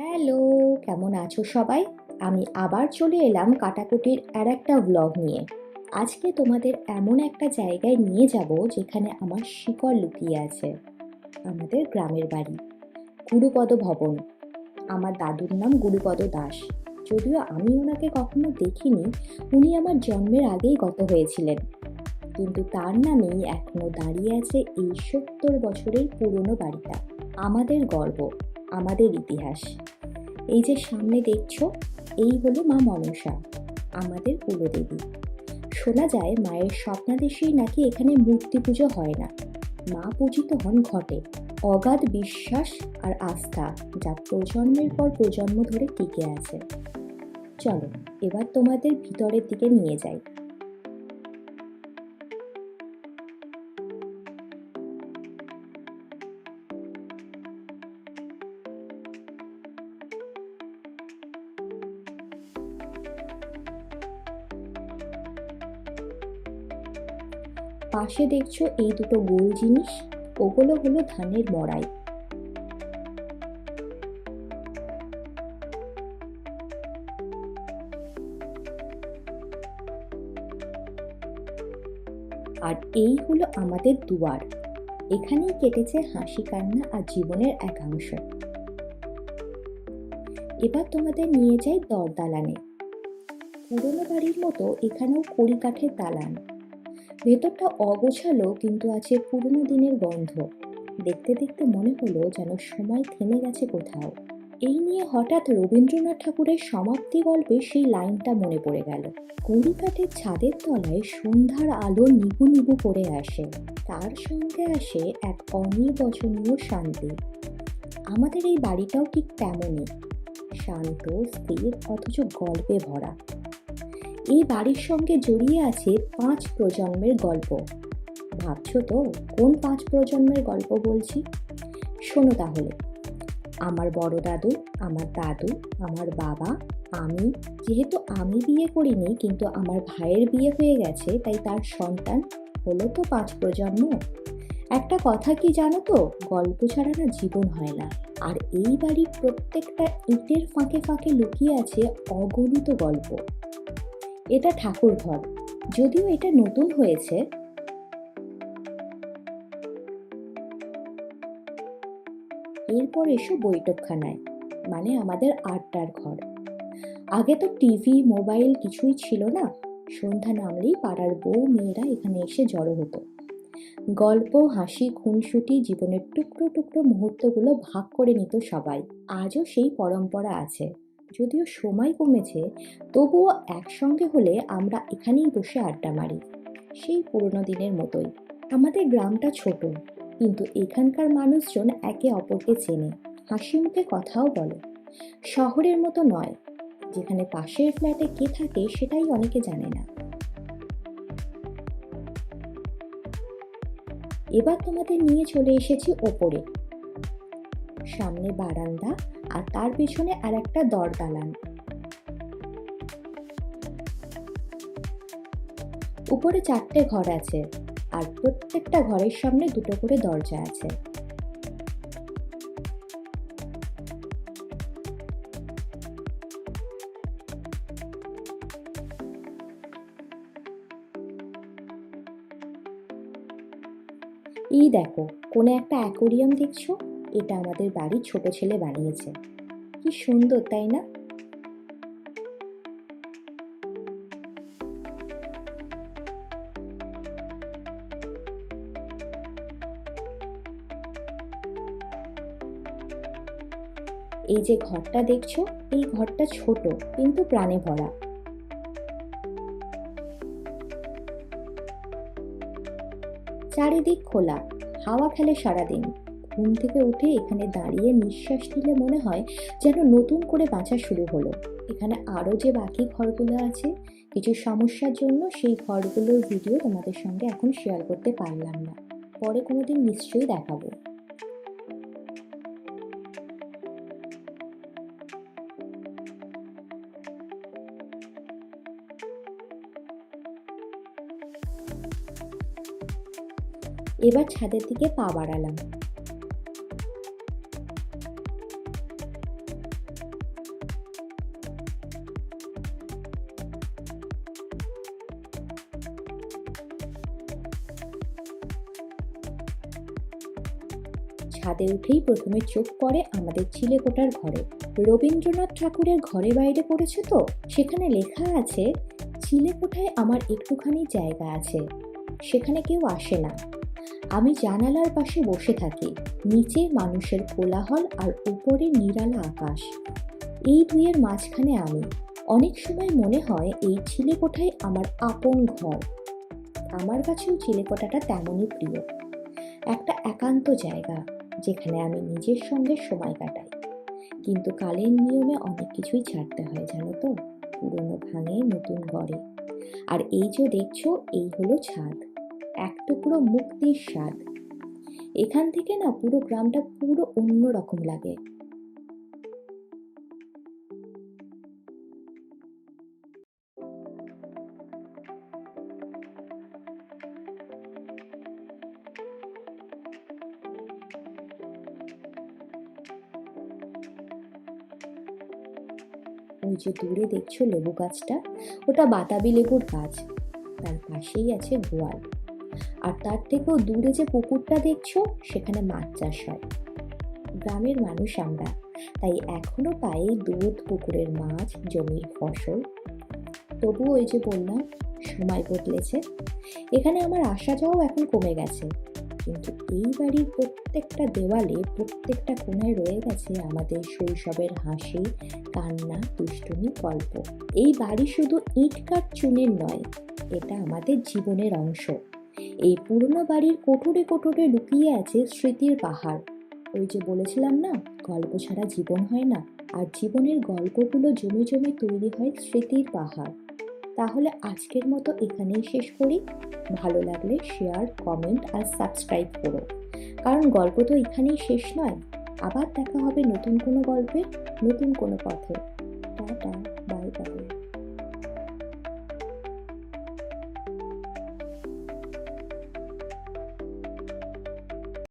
Hello, কেমন আছো সবাই? আমি আবার চলে এলাম কাটাকুটির আর একটা ব্লগ নিয়ে। আজকে তোমাদের এমন একটা জায়গায় নিয়ে যাব যেখানে আমার শিকড় লুকিয়ে আছে। আমাদের গ্রামের বাড়ি, গুরুপদ ভবন। আমার দাদুর নাম গুরুপদ দাস। যদিও আমি ওনাকে কখনো দেখিনি, উনি আমার জন্মের আগেই গত হয়েছিলেন। কিন্তু তার নামেই এখনও দাঁড়িয়ে আছে এই সত্তর বছরের পুরনো বাড়িটা। আমাদের গর্ব। আমাদের ইতিহাস। এই যে সামনে দেখছ, এই হলো মা মনসা, আমাদের কুলদেবী। শোনা যায় মায়ের স্বপ্নাদেশেই নাকি এখানে মূর্তি পুজো হয় না। মা পূজিত হন ঘটে, অগাধ বিশ্বাস আর আস্থা যা প্রজন্মের পর প্রজন্ম ধরে টিকে আছে। চলো, এবার তোমাদের ভিতরের দিকে নিয়ে যাই। পাশে দেখছ এই দুটো গোল জিনিস, ওগুলো হলো ধানের মড়াই আর এই হলো আমাদের দুয়ার। এখানেই কেটেছে হাসি কান্না আর জীবনের একাংশ। এবার তোমাদের নিয়ে যাই দরদালানে। পুরোনো বাড়ির মতো এখানেও কড়ি কাঠের দালান। ভেতরটা অগোছালো কিন্তু আছে পুরনো দিনের গন্ধ। দেখতে দেখতে মনে হলো যেন সময় থেমে গেছে কোথাও। এই নিয়ে হঠাৎ রবীন্দ্রনাথ ঠাকুরের সমাপ্তি গল্পে সেই লাইনটা মনে পড়ে গেল। কড়িকাঠের ছাদের তলায় সন্ধ্যার আলো নিবু নিবু করে আসে। তার সঙ্গে আসে এক অনির্বচনীয় শান্তি। আমাদের এই বাড়িটাও ঠিক তেমনই। শান্ত, স্থির, অথচ গল্পে ভরা। এই বাড়ির সঙ্গে জড়িয়ে আছে পাঁচ প্রজন্মের গল্প। ভাবছ তো, কোন পাঁচ প্রজন্মের গল্প বলছি? শোনো তাহলে। আমার বড় দাদু, আমার দাদু, আমার বাবা, আমি, যেহেতু আমি বিয়ে করিনি, কিন্তু আমার ভাইয়ের বিয়ে হয়ে গেছে, তাই তার সন্তান হলো তো পাঁচ প্রজন্ম। একটা কথা কি জানো তো, গল্প ছাড়া না জীবন হয় না। আর এই বাড়ির প্রত্যেকটা ইটের ফাঁকে ফাঁকে লুকিয়ে আছে অগণিত গল্প। এটা ঠাকুর ঘর। যদিও এটা নতুন হয়েছে। এরপর এসো বৈঠকখানায় মানে আমাদের আড্ডার ঘর। আগে তো টিভি, মোবাইল কিছুই ছিল না। সন্ধ্যা নামলেই পাড়ার বউ মেয়েরা এখানে এসে জড়ো হতো। গল্প, হাসি, খুনসুটি, জীবনের টুকরো টুকরো মুহূর্তগুলো ভাগ করে নিত সবাই। আজও সেই পরম্পরা আছে। যদিও সময় কমেছে, তবুও একসঙ্গে হলে আমরা এখানেই বসে আড্ডা মারি। সেই পুরনো দিনের মতোই। আমাদের গ্রামটা ছোট, কিন্তু এখানকার মানুষজন একে অপরকে চেনে, হাসি মুখে কথাও বলে। শহরের মতো নয়, যেখানে পাশের ফ্ল্যাটে কে থাকে সেটাই অনেকে জানে না। এবার তোমাদের নিয়ে চলে এসেছি ওপরে। সামনে বারান্দা আর তার পেছনে আর একটা দরদালান। উপরে চারটে ঘর আছে আর প্রত্যেকটা ঘরের সামনে দুটো করে দরজা আছে। এই দেখো কোনে একটা অ্যাকোরিয়াম দেখছ? এটা আমাদের বাড়ির ছোট ছেলে বানিয়েছে। কি সুন্দর, তাই না? এই যে ঘরটা দেখছ, এই ঘরটা ছোট, কিন্তু প্রাণে ভরা। চারিদিক খোলা, হাওয়া খেলে সারাদিন। ঘুম থেকে উঠে এখানে দাঁড়িয়ে নিঃশ্বাস নিলে মনে হয় যেন নতুন করে বাঁচা শুরু হলো। এখানে আরও যে বাকি ঘরগুলো আছে, কিছু সমস্যার জন্য সেই ঘরগুলোর ভিডিও তোমাদের সঙ্গে এখন শেয়ার করতে পারলাম না। পরে কোনোদিন নিশ্চয়ই দেখাবো। এবার ছাদের দিকে পা বাড়ালাম। ছাদে উঠেই প্রথমে চোখ পড়ে আমাদের চিলেকোটার ঘরে। রবীন্দ্রনাথ ঠাকুরের ঘরে বাইরে পড়েছে তো? সেখানে লেখা আছে, চিলেকোঠায় আমার একটুখানি জায়গা আছে। সেখানে কেউ আসে না। আমি জানালার পাশে বসে থাকি। নিচে মানুষের কোলাহল আর উপরে নিরালা আকাশ। এই দুইয়ের মাঝখানে আমি। অনেক সময় মনে হয় এই চিলেকোঠাই আমার আপন ঘর। আমার কাছেও চিলেকোঠাটা তেমনই প্রিয়। একটা একান্ত জায়গা। যেখানে আমি নিজের সঙ্গে সময় কাটাই। কিন্তু কালের নিয়মে অনেক কিছুই ছাড়তে হয়, জানো তো? পুরনো ভাঙে নতুন গড়ে। আর এই যে দেখছ, এই হলো ছাদ। এক টুকরো মুক্তির স্বাদ। এখান থেকে না পুরো গ্রামটা পুরো অন্য রকম লাগে। ওই যে দূরে দেখছ লেবু গাছটা, ওটা বাতাবি লেবুর গাছ। তার পাশেই আছে গোয়াল। আর তার থেকেও দূরে যে পুকুরটা দেখছ, সেখানে মাছ চাষ হয়। গ্রামের মানুষ আমরা, তাই এখনও পাই দুধ, পুকুরের মাছ, জমির ফসল। তবু ওই যে বললাম, সময় বদলেছে। এখানে আমার আসা যাওয়াও এখন কমে গেছে। কিন্তু এই বাড়ির প্রত্যেকটা দেওয়ালে, প্রত্যেকটা কোণায় রয়ে গেছে আমাদের শৈশবের হাসি, কান্না, দুষ্টুমি, গল্প। এই বাড়ি শুধু ইট কাঠ চুনের নয়, এটা আমাদের জীবনের অংশ। এই পুরনো বাড়ির কোটরে কোটরে লুকিয়ে আছে স্মৃতির পাহাড়। ওই যে বলেছিলাম না, গল্প ছাড়া জীবন হয় না, আর জীবনের গল্পগুলো জমে জমে তৈরি হয় স্মৃতির পাহাড়। তাহলে আজকের মতো এখানেই শেষ করি। ভালো লাগলে শেয়ার কমেন্ট আর সাবস্ক্রাইব করো। কারণ গল্প তো এখানেই শেষ নয়। আবার দেখা হবে নতুন কোনো গল্পে, নতুন কোনো পথে। Tata bye bye